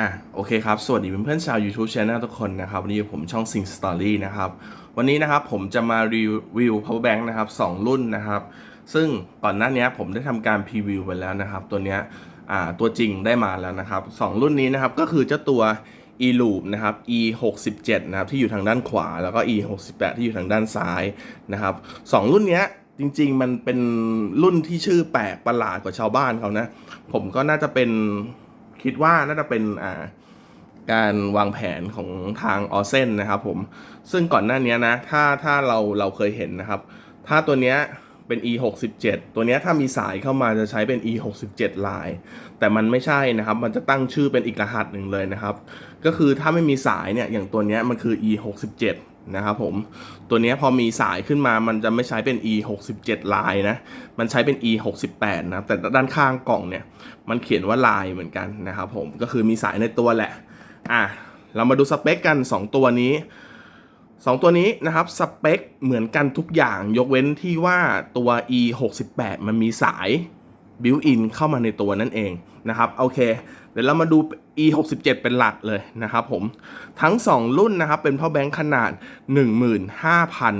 อะโอเคครับ สวัสดีเพื่อนๆชาว YouTube Channel ทุกคนนะครับ วันนี้อยู่ผมช่อง Sing Story นะครับ วันนี้นะครับผมจะมารีวิว power bank นะครับ2รุ่นนะครับ ซึ่งก่อนหน้านี้ผมได้ทำการพรีวิวไปแล้วนะครับ ตัวเนี้ยอ่าตัวจริงได้มาแล้วนะครับ 2 รุ่นนี้นะครับก็คือเจ้าตัว e loop นะครับ e 6 7นะครับที่อยู่ทางด้านขวา แล้วก็ e 6 8ที่อยู่ทางด้านซ้ายนะครับสองรุ่นเนี้ยจริง ๆ มันเป็นรุ่นที่ชื่อแปลกประหลาดกว่าชาวบ้านเขานะ ผมก็น่าจะเป็น คิดว่าน่าจะเป็นอ่าการวางแผนของทางออเซนนะครับผม ซึ่งก่อนหน้านี้นะ ถ้าถ้าเราเราเคยเห็นนะครับ ถ้าตัวเนี้ยเป็น e 6 7ตัวนี้ถ้ามีสายเข้ามาจะใช้เป็น e 6 7ลาย แต่มันไม่ใช่นะครับ มันจะตั้งชื่อเป็นอีกรหัสหนึ่งเลยนะครับ ก็คือถ้าไม่มีสายเนี่ย อย่างตัวนี้มันคือ e 6 7 นะครับผม ตัวนี้พอมีสายขึ้นมามันจะไม่ใช้เป็น e 6 7ลายนะ มันใช้เป็น e 6 8นะแต่ด้านข้างกล่องเนี่ย มันเขียนว่าลายเหมือนกันนะครับผม ก็คือมีสายในตัวแหละ อะ เรามาดูสเปคกัน 2 ตัวนี้ 2 ตัวนี้นะครับ สเปคเหมือนกันทุกอย่าง ยกเว้นที่ว่าตัว e 6 8มันมีสาย บิวอินเข้ามาในตัวนั่นเองนะครับโอเค เดี๋ยวเรามาดู e 6 7เป็นหลักเลยนะครับผมทั้ง 2 รุ่นนะครับเป็นพ่อแบงค์ขนาด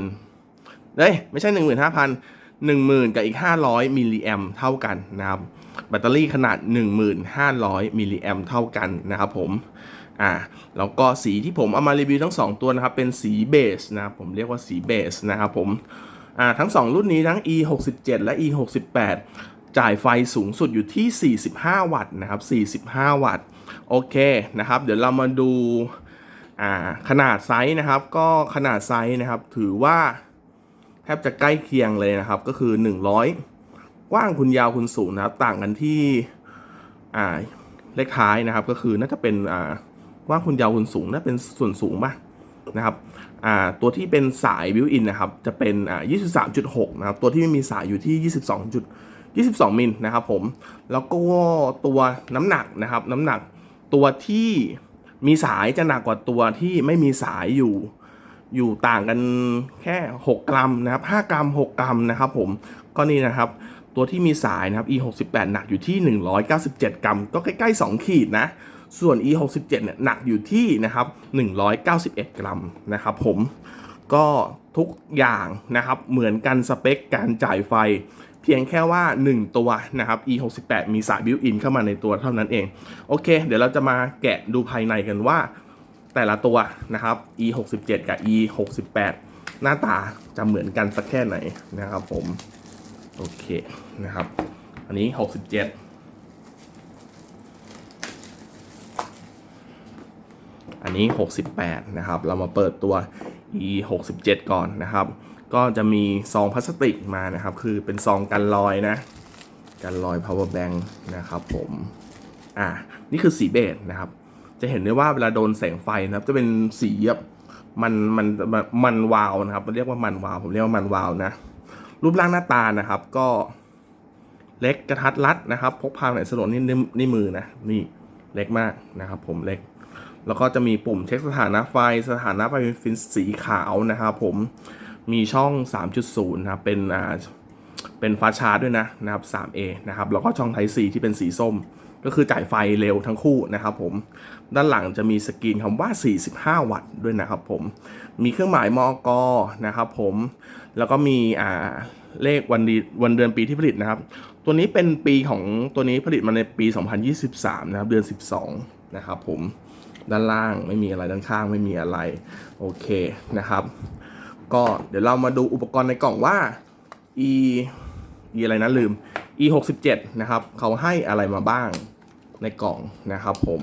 15,000เอ้ยไม่ใช่ 15,000 10,000 กับอีก 500 มิลลิแอมเท่ากันนะครับแบตเตอรี่ขนาด 1,500 มิลลิแอมเท่ากันนะครับผมอ่าแล้วก็สีที่ผมเอามารีวิวทั้ง 2 ตัวนะครับเป็นสีเบสนะครับผมเรียกว่าสีเบสนะครับผมอ่าทั้ง 2 รุ่นนี้ทั้ง e 6 7และ e 6 8 จ่ายไฟสูงสุดอยู่ที่ 45 วัตต์นะครับ 45 วัตต์ โอเคนะครับ เดี๋ยวเรามาดูาขนาดไซส์นะครับ ก็ขนาดไซส์นะครับ ถือว่าแทบจะใกล้เคียงเลยนะครับ ก็คือ 100 กว้างคุณยาวคุณสูงนะครับ ต่างกันที่เลขท้ายนะครับ ก็คือน่าจะเป็นกว้างคุณยาวคุณสูงน่าเป็นส่วนสูงป่ะนะครับตัวที่เป็นสายบิวอินนะครับ จะเป็นอ่า23.6 นะครับ ตัวที่ไม่มีสายอยู่ที่ 22จุด 22 มิลนะครับผม แล้วก็ตัวน้ำหนักนะครับ น้ำหนักตัวที่มีสายจะหนักกว่าตัวที่ไม่มีสายอยู่ อยู่ต่างกันแค่ 6 กรัมนะครับ 5 กรัม 6 กรัมนะครับผม ก็นี่นะครับตัวที่มีสายนะครับ e 6 8หนักอยู่ที่ 197 กรัม ก็ใกล้ๆ 2 ขีดนะ ส่วน e 6 7เนี่ยหนักอยู่ที่นะครับ191 กรัมนะครับผม ก็ทุกอย่างนะครับเหมือนกันสเปคการจ่ายไฟ เพียงแค่ว่า 1 ตัวนะครับ e 6 8มีสายบิวอินเข้ามาในตัวเท่านั้นเอง โอเค เดี๋ยวเราจะมาแกะดูภายในกันว่า แต่ละตัวนะครับ e 6 7กับ e 6 8หน้าตาจะเหมือนกันสักแค่ไหนนะครับผม โอเคนะครับ อันนี้ 67อันนี้ 68 นะครับ เรามาเปิดตัว e 67 ก่อนนะครับ ก็จะมีซองพลาสติกมานะครับ คือเป็นซองกันรอยนะ กันรอย power bank นะครับผม อ่า นี่คือสีเบจนะครับ จะเห็นได้ว่าเวลาโดนแสงไฟนะครับ จะเป็นสีแบบมันมันมันวาวนะครับเรียกว่ามันวาว ผมเรียกว่ามันวาวนะ รูปร่างหน้าตานะครับ ก็เล็กกระทัดรัดนะครับ พกพาไหนสะดวกนี่นี่มือนะ นี่เล็กมากนะครับ ผมเล็ก แล้วก็จะมีปุ่มเช็คสถานะไฟ สถานะไฟเป็นสีขาวนะครับผม มีช่อง 3.0นะครับ เป็นอ่า เป็นฟาชาร์ด้วยนะนะครับ 3A นะครับ แล้วก็ช่อง Type C ที่เป็นสีส้ม ก็คือจ่ายไฟเร็วทั้งคู่นะครับผม ด้านหลังจะมีสกรีนคำว่า 45 วัตต์ด้วยนะครับผม มีเครื่องหมายมอกนะครับผม แล้วก็มีอ่าเลขวันดีวันเดือนปีที่ผลิตนะครับ ตัวนี้เป็นปีของตัวนี้ผลิตมาในปี 2023 นะครับ เดือน 12 นะครับผม ด้านล่างไม่มีอะไรด้านข้างไม่มีอะไรโอเคนะครับ ก็เดี๋ยวเรามาดูอุปกรณ์ในกล่องว่า e e อะไรนะลืม e 6 7นะครับเขาให้อะไรมาบ้างในกล่องนะครับ ผม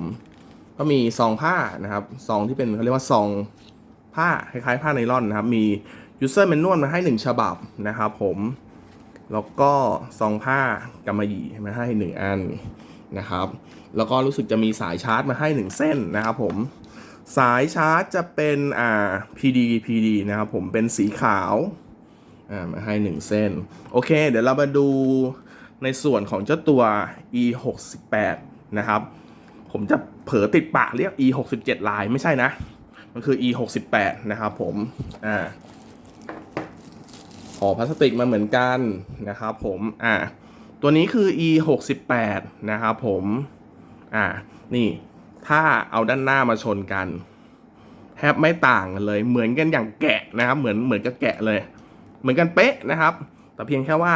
ก็มีซองผ้านะครับซองที่เป็นเขาเรียกว่าซองผ้าคล้ายๆผ้าไนล่อนนะครับ มี user manual มาให้ 1 ฉบับนะครับ ผมแล้วก็ซองผ้ากำมะหยี่มาให้ 1 อัน นะครับ แล้วก็รู้สึกจะมีสายชาร์จมาให้ 1 เส้นนะครับผม สายชาร์จจะเป็นอ่า PD PD นะครับผมเป็นสีขาวอ่ามาให้ 1 เส้น โอเค เดี๋ยวเรามาดูในส่วนของเจ้าตัว e 6 8นะครับ ผมจะเผลอติดปากเรียก e 6 7ลายไม่ใช่นะ มันคือ e 6 8นะครับผมอ่าห่อพลาสติกมาเหมือนกันนะครับผมอ่า ตัวนี้คือ e 6 8นะครับผม อ่า นี่ ถ้าเอาด้านหน้ามาชนกัน แทบไม่ต่างกันเลย เหมือนกันอย่างแกะนะครับ เหมือนเหมือนกับแกะเลย เหมือนกันเป๊ะนะครับ แต่เพียงแค่ว่า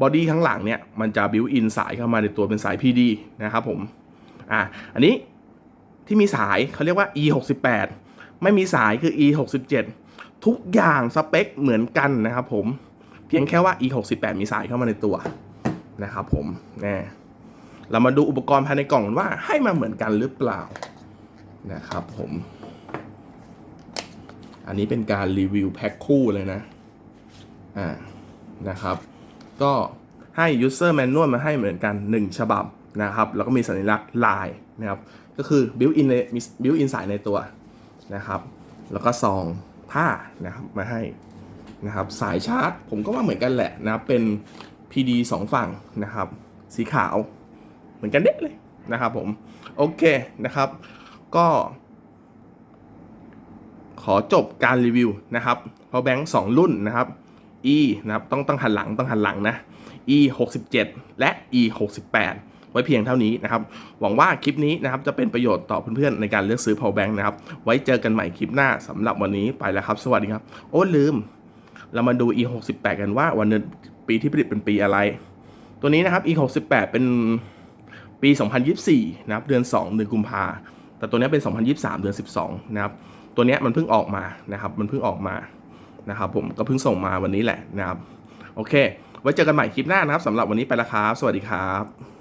บอดี้ข้างหลังเนี่ย มันจะบิวอินสายเข้ามาในตัวเป็นสาย PD นะครับผม อะอันนี้ที่มีสายเขาเรียกว่า e 6 8ไม่มีสายคือ e 6 7ทุกอย่างสเปคเหมือนกันนะครับผม เพียงแค่ว่า e 6 8มีสายเข้ามาในตัว นะครับผมแน่เรามาดูอุปกรณ์ภายในกล่องว่าให้มาเหมือนกันหรือเปล่านะครับผม อันนี้เป็นการรีวิวแพ็คคู่เลยนะ อ่า นะครับ ก็ให้ user manual มาให้เหมือนกัน 1 ฉบับนะครับ แล้วก็มีสัญลักษณ์ลายนะครับ ก็คือ built in ในมี built in สายในตัวนะครับ แล้วก็ซองผ้านะครับมาให้นะครับ สายชาร์จ ผมก็ว่าเหมือนกันแหละนะเป็น PD 2 ฝั่งนะครับ สีขาวเหมือนกันเด็ดเลยนะครับผม โอเคนะครับ ก็ ขอจบการรีวิวนะครับ power bank 2รุ่นนะครับ e นะครับต้องต้องหันหลังต้องหันหลังนะ e 67และ e 68ไว้เพียงเท่านี้นะครับ หวังว่าคลิปนี้นะครับจะเป็นประโยชน์ต่อเพื่อนๆ ในการเลือกซื้อ power bank นะครับ ไว้เจอกันใหม่คลิปหน้าสำหรับวันนี้ไปแล้วครับ สวัสดีครับ โอ้ลืม เรามาดู e 68กันว่าวันเดือน ปีที่ผลิตเป็นปีอะไร ตัวนี้นะครับ e 68 เป็นปี 2024 นะครับ เดือน 2 เดือนกุมภาแต่ตัวนี้เป็น 2023 เดือน 12 นะครับ ตัวนี้มันเพิ่งออกมานะครับ มันเพิ่งออกมานะครับ ผมก็เพิ่งส่งมาวันนี้แหละนะครับ โอเค ไว้เจอกันใหม่คลิปหน้านะครับสำหรับวันนี้ไปและครับ สวัสดีครับ